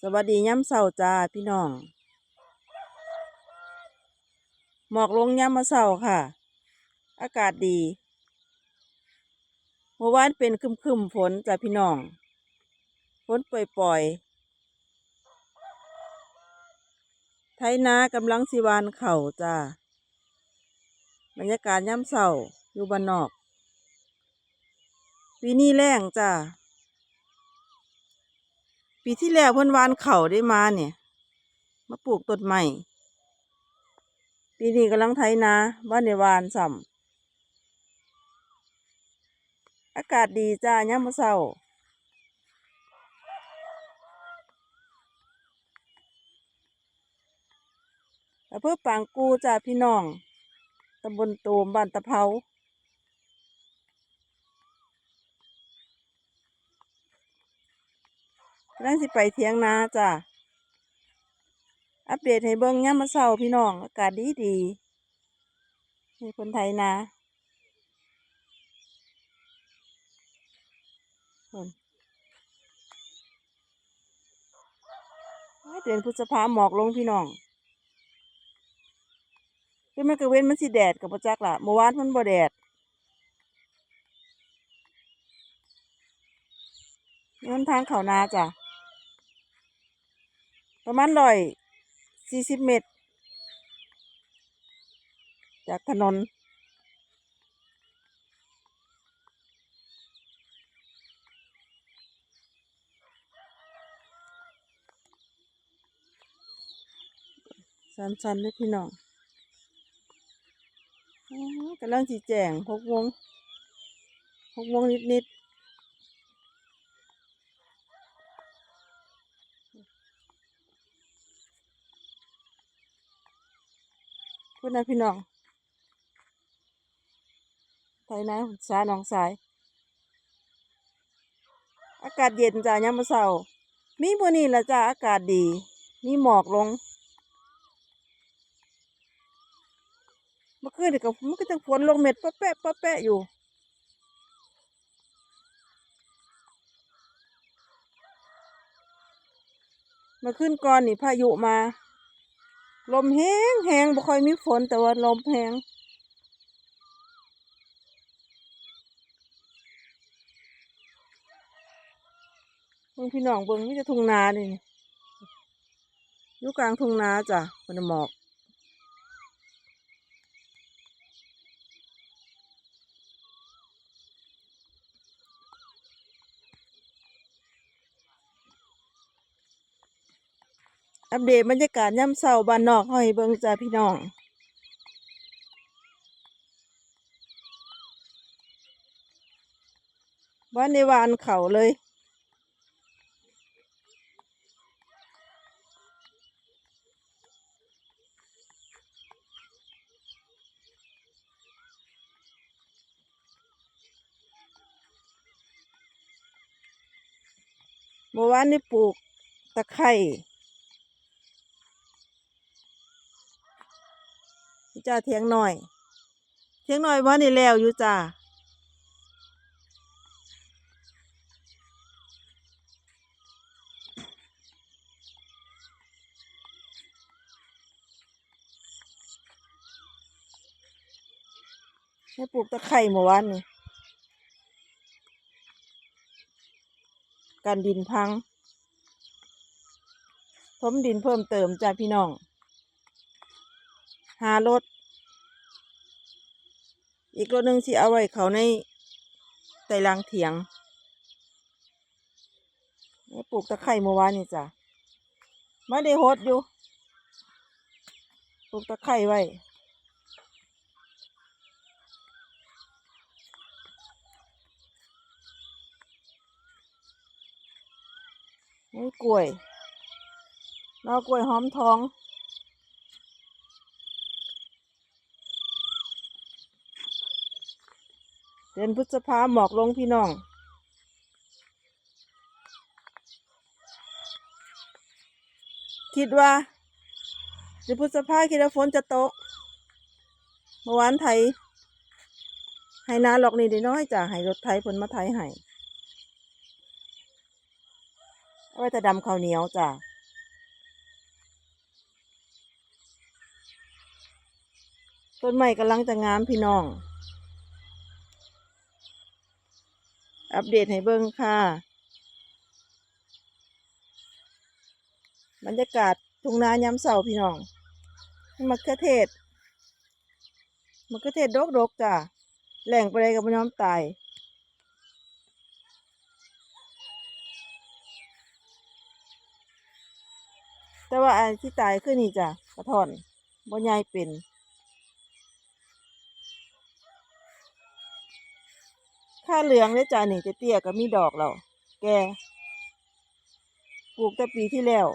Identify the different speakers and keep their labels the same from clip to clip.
Speaker 1: สวัสดีย้ำเสาจ้าพี่น้อง หมอกลงย้ำมาเสาค่ะ อากาศดีเมื่อวานเป็นครึมๆฝนจ้าพี่น้อง ฝนปล่อยๆไทยนากำลังสิวานเข่าจ้าบรรยากาศย้ำเสาอยู่บ้านนอก ปีนี้แรงจ้า ปีที่แล้วเพิ่นวานเข่าได้มาเนี่ย มาปลูกต้นใหม่ ปีนี้กำลังไถนาบ้านในวานส่ำอากาศดีจ้ายามมื้อเช้าอำเภอปางกูจ้าพี่น้อง ตำบลโตมบ้านตะเภาำลังสิไปเถียงนาจ้ะ อัปเดตให้เบิ่งยามมื้อเช้าพี่น้อง อากาศดีดีให้คนไทยนาเพิ่นเดือนพฤษภาหมอกลงพี่น้องคือมันก็เว้นมันสิแดดกับบ่จักล่ะเมื่อวานมันบ่แดดนี่นทางเขานาจ้ะ ประมาณร้อยสี่สิบเมตร จากถนน สันๆเลยพี่น้องกำลังจีแจงหกโมงหกโมงนิดๆ นะพี่น้องไทยนะสาหนองสาย อากาศเย็นจ้ายามมื้อเช้ามีมื้อนี้ละจ้าอากาศดี มีหมอกลงเมื่อคืนนี่ก็มันก็จังฝนลงเม็ดปะแปะปะแปะอยู่มื่อคืนก่อนนี่พายุมา ลมแห้งแห้งบ่ค่อยมีฝนแต่ว่าลมแห้งเบิ่งพี่น้องเบิ่งนี่จะทุ่งนานี่อยู่กลางทุ่งนาจ้ะมันหมอก อัปเดตบรรยากาศย่ำเช้าบ้านนอกเฮาให้เบิงจ้าพี่น้อง บ้านในวานเขาเลยเมื่อวานนี่ปลูกตะไคร้ จ้าเทียงหน่อยเทียงหน่อยว่านี่แล้วอยู่จ้าให้ปลูกตะไคร้เมื่อวานนี่กันดินพังถมดินเพิ่มเติมจ้าพี่น้อง หารถ อีกรถหนึ่งที่เอาไว้เขาในไตรางเถียงนี่ปลูกตะไคร้เมื่อวานนี่จ้ะไม่ได้หดอยู่ ปลูกตะไคร้ไว้นี่กล้วยนอกกล้วยหอมทอง เดือนพฤษภาหมอกลงพี่น้อง คิดว่าเดือนพฤษภาคิดว่าฝนจะตก เมื่อวานไทยให้นาหลอกนี่ได้น้อยจ้ะให้รถไทยผลมาไทยให้เอาไว้แต่ดำข้าวเหนียวจ้ะต้นไม้กำลังจะงามพี่น้อง อัปเดตให้เบิ่งค่ะ บรรยากาศทุ่งนายามเสาพี่น้องมะเขือเทศมะเขือเทศดกดกๆจ้ะแหล่งไปเลยกับน้อมตายแต่ว่าอันที่ตายคือนี่จ้ะกระท่อนบ่ใหญ่เป็น ค่าเหลืองเนี่ยจ้ะนี่เตี้ยก็มีดอกแล้วแกปลูกแต่ปีที่แล้ว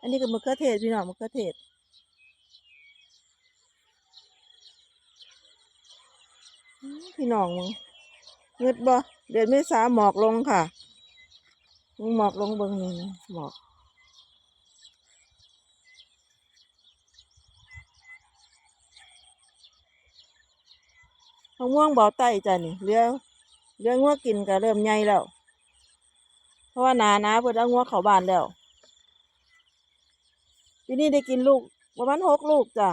Speaker 1: อันนี้ก็มะเขือเทศพี่น้องมะเขือเทศพี่น้องมึงเงืดบ่เดือนเมษาหมอกลงค่ะมึงหมอกลงเบิ่งนี่หมอก มะม่วงเบาไต้จ้ะนี่เรือเรืองัวกินก็เริ่มใหญ่แล้ว เพราะว่านานาเพิ่นเอางัวเข้าบ้านแล้วปีนี้ได้กินลูกประมาณหกลูกจ้ะ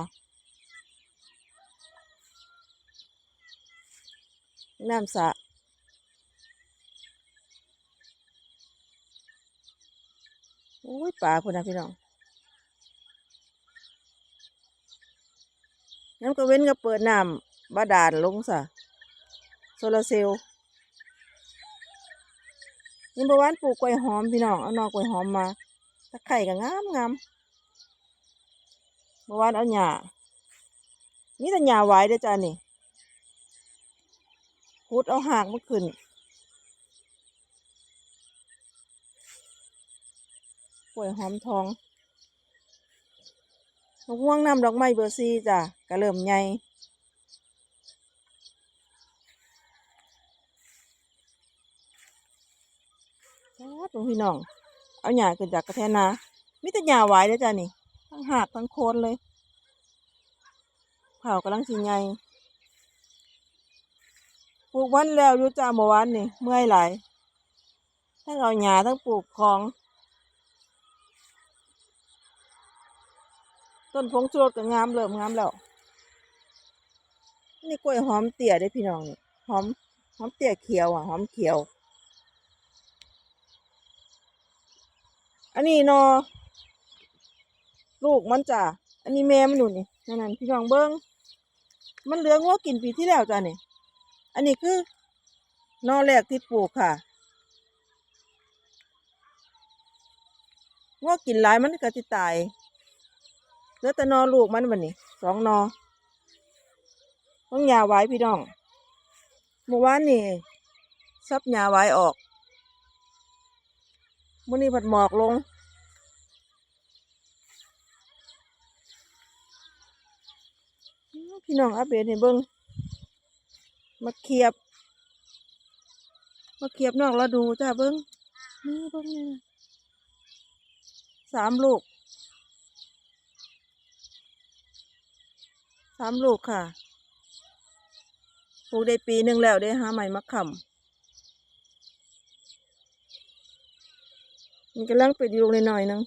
Speaker 1: น้ำสะโอ้ยปลาพุ่นนะพี่น้องน้ำก็เว้นก็เปิดน้ำ บาดาลลงซะโซลาเซลล์นี่ประวานปลูกกล้วยหอมพี่น้องเอานอกกล้วยหอมมาตะไคร่ก็งามงามประวานเอาหญ้านี่แต่หญ้าไว้ด้อจ้านี่ขุดเอาหากมาขึ้นกล้วยหอมทองมะม่วงน้ำดอกไม้เบอร์ซีจ้ะก็เริ่มใหญ่ จ้าตรง พี่น้อง เอาหญ้าขึ้นจากกระแทนนามิแต่หญ้าไว้เลยจ้ะนี่ ทั้งหากทั้งโคนเลยเผากำลังสิใหญ่ปลูกวันแล้วอยู่จ้าเมื่อวานนี่ เมื่อยหลายทั้งเอาหญ้าทั้งปลูกของ ต้นพงชูรสก็งามเริ่มงามแล้ว นี่กล้วยหอมเตี่ยได้พี่น้องนี่หอมหอมเตี่ยเขียวอะหอมเขียว อันนี้นอ ลูกมันจ้ะ อันนี้แม่มันอยู่นี่นั่นนั่นพี่น้องเบิ้งมันเหลืองัวกินปีที่แล้วจ้ะนี่ อันนี้คือนอแรกที่ปลูกค่ะงัวกินหลายมันก็สิตายเหลือแต่นอลูกมันบัดนี้สองนอต้องยาไว้พี่น้องเมื่อวานนี่ซับยาไว้ออก มื่อนี้ผัดหมอกลง พี่น้องอัปเดตให้เบิ้งมาเขียบ มาเขียบนอกแล้วดูจ้าเบิ้งนี่เบิ้งนี่สามลูก สามลูกค่ะ ปลูกได้ปีหนึ่งแล้วได้หาใหม่มาขำ มันกำลังเป็ดอยู่หน่อยนึง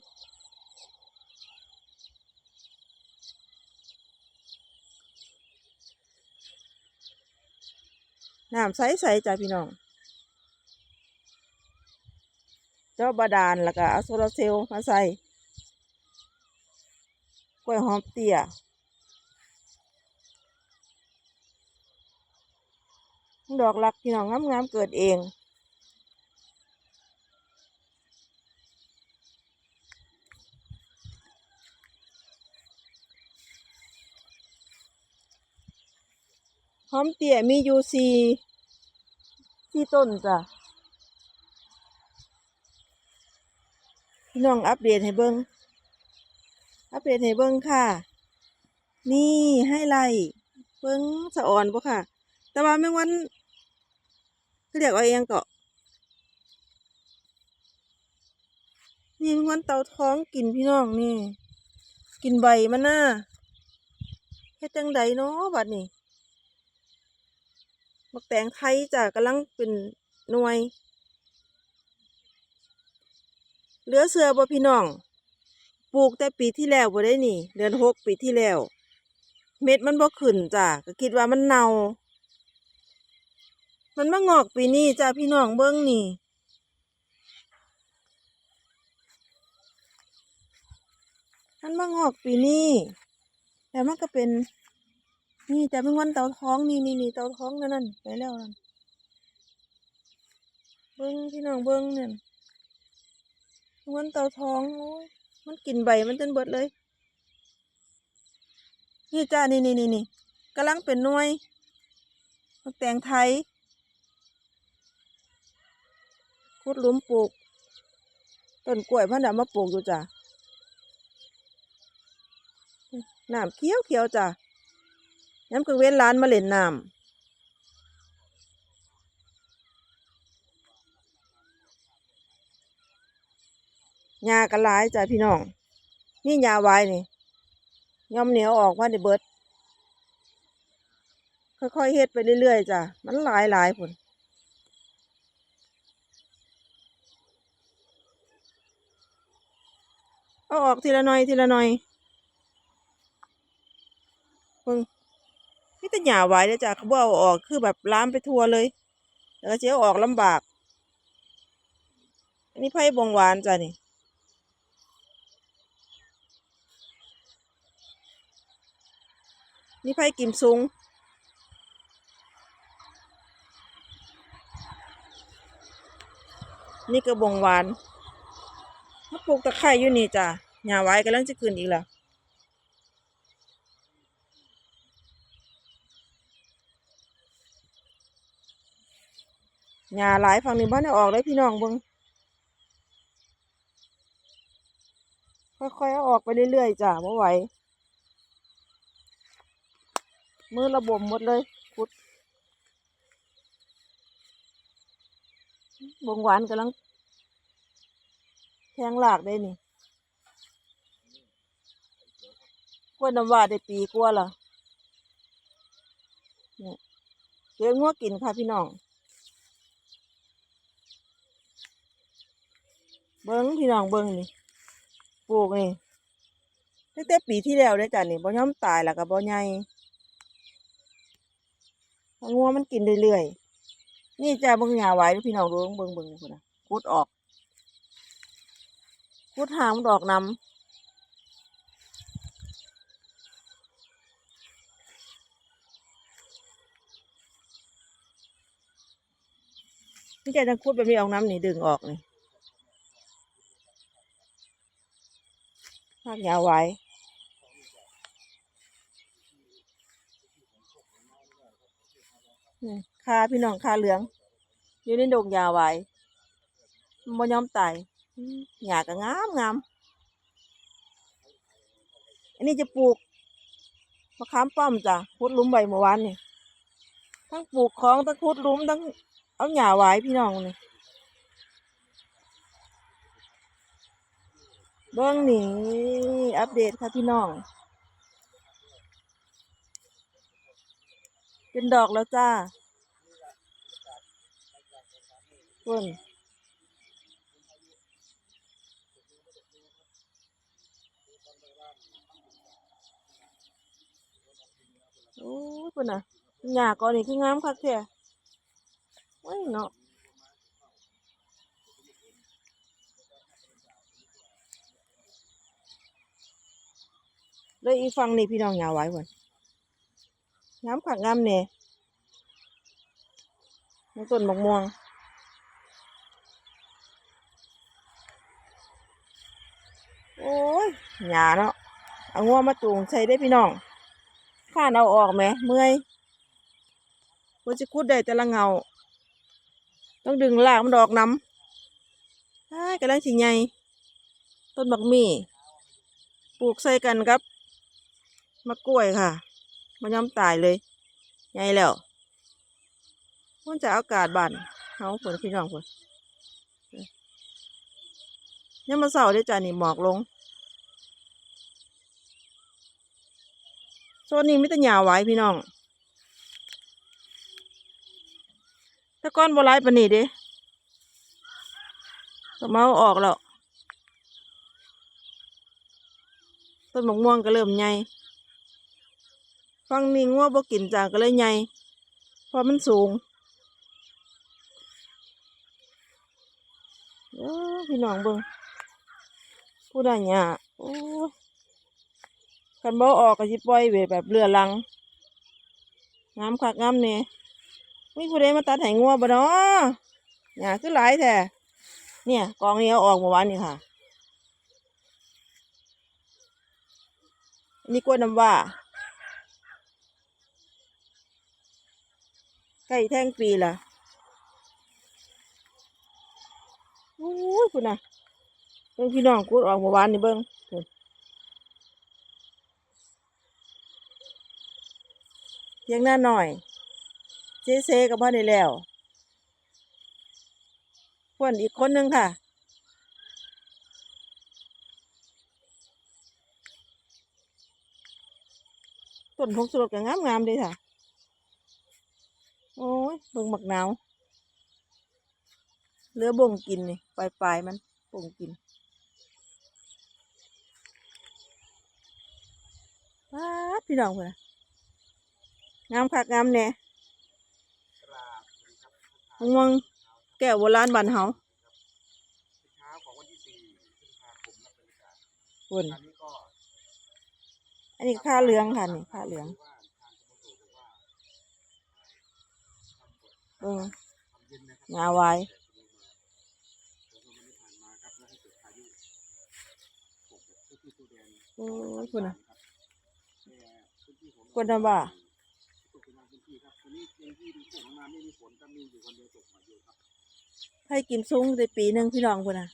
Speaker 1: น้ำใสๆจ้ะพี่น้อง เจ้าบาดาลแล้วก็เอาโซลาร์เซลล์มาใส่กล้วยหอมเตี้ยดอกลักพี่น้องงามๆเกิดเอง หอมเตี้ยมีอยู่สี่สี่ต้นจ้ะพี่น้องอัปเดตให้เบิ้งอัปเดตให้เบิ้งค่ะ นี่ให้ไล่เบิ้งสะอ่อนปะค่ะ แต่ว่าแมงวันเขาเรียกว่าอิหยังเกาะนี่แมงวันเตาท้องกินพี่น้องนี่ กินใบมันน่ะเฮ็ดจังใดเนาะบัดนี้ บักแตงไทยจ้ะกำลังเป็นหน่วย เหลือเสือบ่พี่น้อง ปลูกแต่ปีที่แล้วบ่ได้นี่ เดือนหกปีที่แล้ว เม็ดมันบ่ขึ้นจ้ะก็คิดว่ามันเน่า มันมางอกปีนี้จ้ะพี่น้องเบิ่งนี่มันมางอกปีนี้แต่มันก็เป็น นี่แต่เป็นวันเตาท้องนี่นี่นี่เตาท้องนั่นนั่นไปแล้วนั่นเบิ้งพี่น้องเบิ้งเนี่ยวันเตาท้องโอ้ยมันกินใบมันจนเบิดเลย นี่จ้านี่นี่นี่นี่กำลังเป็นหน่วยมักแต่งไทยขุดหลุมปลูกต้นกล้วยพันธุ์ดำมาปลูกอยู่จ้ะน้ำเขียวเขียวจ้ะ ย้ำกลางเว้นร้านมาเล่นน้ำยากระลายจ้ะพี่น้องนี่ยาไว้นี่ย่อมเหนียวออกว่าในเบิด ค่อยๆเฮ็ดไปเรื่อยๆจ้ะ มันหลายหลายผลเอาออกทีละหน่อยทีละหน่อยเพิ่ง นี่แต่หญ้าไว้เด้อจ้ะเขาบ่เอาออกคือแบบล้ามไปทั่วเลย แล้วก็เอาออกลำบาก อันนี้ไผ่บงหวานจ้ะนี่นี่ไผ่กิมซุงนี่ก็บงหวานมาปลูกตะไคร้อยู่นี่จ้ะหญ้าไว้กำลังจะขึ้นอีกแล้ว หญ้าหลายฝั่งนี้บ้านได้ออกเลยพี่น้องเบิ่งค่อยๆเอาออกไปเรื่อยๆจ้ะบ่ไหว มือระบมหมดเลยขุดบงหวานกำลังแทงหลากได้นี่กล้วยน้ำว้าได้ปีกว่าละเนี่ยเลี้งงัวกินค่ะพี่น้อง เบิ้งพี่น้องเบิ้งนี่ปลูกนี่ตั้งแต่ปีที่แล้วได้จ้ะนี่บ่ยอมตายแล้วก็บ่ใหญ่งัวมันกินเรื่อยๆนี่จ้ะเบิ่งหญ้าไว้พี่น้องดูเบิ่งเบิ่งพุ่นน่ะขุดออกขุดหางมันอกนำนี่จ้ะจังขุดแบบนี้ออกน้ำนี่ดึงออกนี่าคยาวไว้นี่าพี่น้องคาเหลือง อยู่ในดงยาวไว้มันบ่ยอมตายหญ้าก็งามงาม อันนี้จะปลูกมะขามป้อมจ้ะขุดลุมใบเมื่อวานนี่ทั้งปลูกของทั้งขุดลุมทั้งเอาหญ้าไว้พี่น้องนี่ เบื้องนี้อัปเดตค่ะพี่น้อง เป็นดอกแล้วจ้าคุณโอ้คุณน่ะหญ้าก่อนนี่คืองามคักแท้โอ้ยเนาะ เลยอีฟังนี่พี่น้องย่าไว้ก่อนงามผักงามเนี่ยในต้นมะม่วงโอ้ยหยาเนาะเอางัวมาจูงใส่ได้พี่น้องข้านเอาออกไหมเมื่อยว่าจะคุดได้แต่ละเงา ต้องดึงลากมันดอกน้ำอ้ายกำลังสิใหญ่ต้นบักมี่ปลูกใส่กันครับ มะกล้วยค่ะมันยอมตายเลยใหญ่แล้วมันจะอากาศบานเฮาฝนพี่น้องฝนยังมาเสาร์ได้จ้านี่หมอกลงโซนนี้มิตรหยาไว้พี่น้องถ้าก้อนบัวลายปนนีเด้ก็มาเอาออกแล้วต้นมะม่วงก็เริ่มใหญ่ ฟังนี่งัวบ่กินจ้าก็เลยใหญ่เพราะมันสูงเอ้อพี่น้องเบิ่งผู้ใดเนี่ยโอ้คันบ่ออกก็สิปล่อยไว้แบบเรือรังงามคักงามเนี่ยมีผู้ใดมาตัดให้งัวบ่เนาะเนี่ยคือหลายแท้เนี่ยกองนี้เอาออกเมื่อวานนี่ค่ะนี่กล้วยน้ำว้า ใกล้แท่งปีละโอ้ยคุณนะเบิ่งพี่น้องกูดออกเมื่อวานนี่เบิ่งเพียงหน้าหน่อย เซเซกับพ่อได้แล้วเพื่อนอีกคนนึงค่ะต้นพงสลดก็งามงามๆเลยค่ะ โอ้ยเบิ่งหมักหนาวเลือบ่งกินนี่ปลายปลายมันบ่งกินว้าพี่น้องเพื่อนงามคักงามแน่มะม่วงแก้วโบราณบ้านเฮา
Speaker 2: อันที่สี่พฤษภาคมนักบริการ
Speaker 1: คุน
Speaker 2: อันนี้ก็
Speaker 1: อันนี้าเหลืองค่ะนี่ค่าเหลือง
Speaker 2: ว่าทางกรม ออ
Speaker 1: ง
Speaker 2: ทำเย็นา
Speaker 1: ไว้
Speaker 2: แต่ลงมาแต่ว่ามันไม่ผ่านมาครับแล้วให้เกิดพายุตกแบบพื้นที่ตัวแดน
Speaker 1: โอ้ยคุณน่ะ
Speaker 2: แต่พื้นที่ของ
Speaker 1: กวนน้ำว่า
Speaker 2: ตกเป็นบางพื้นที่ครับตอนนี้ยังที่ดูฝนมาม่า
Speaker 1: ให้กินซุ้งได้ปีหนึ่งพี่น้องพุ่นน่ะ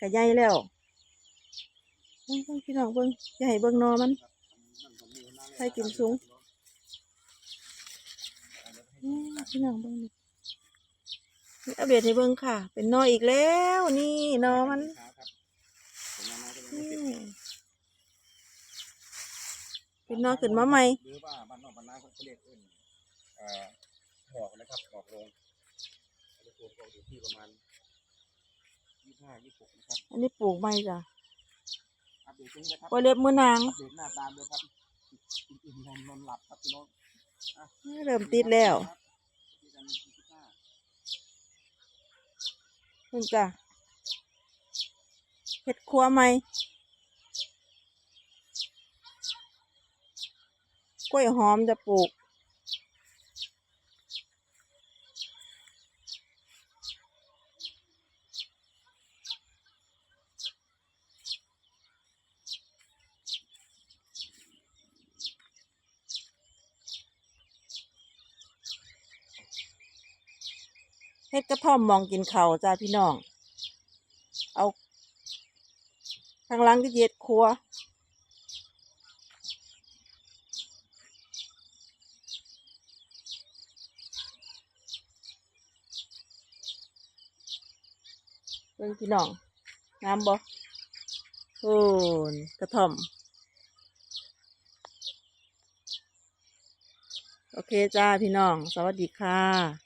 Speaker 1: กะใหญ่แล้วเบิ่งพี่น้องเบิ่งอย่ให้เบิ่งนอมัน
Speaker 2: มัน
Speaker 1: ให้กินสูง พี่น้องเบิ่งดินี่อัปเดตให้เบิ่งค่ะ เป็นหนออีกแล้ว นี่หนอมัน
Speaker 2: ครับผมมาก็ยังไม่
Speaker 1: นี่
Speaker 2: เสร็จ
Speaker 1: เป็นหนอขึ้นมาใหม่
Speaker 2: หรือว่าบ้านนอกบ้านนาเขาเรียกเอิ้นเอ่อหอกนะครับหอกลงอันนี้ตัวก็อยู่ที่ประมาณยี่ห้ายี่หกนะครับ
Speaker 1: อันนี้ปลูกใหม่จ้ะ
Speaker 2: อัปเดตตรงนี้นะครับ
Speaker 1: กล้วยเล็บมือนาง
Speaker 2: อัปเดตหน้าตามเลยครับอิ่มๆนอนนอนหลับครับพี่น้อง
Speaker 1: เริ่มติดแล้ว
Speaker 2: ที่กันที่ห้า
Speaker 1: คุณจ้ะเห็ดครัวไหมกล้วยหอมจะปลูก เฮ็ดกระท่อมมองกินเขาจ้าพี่น้อง เอาทางหลังก็เย็ดครัวเบิ่งพี่น้องงามบ่โอ้นกระท่อม โอเคจ้าพี่น้อง สวัสดีค่ะ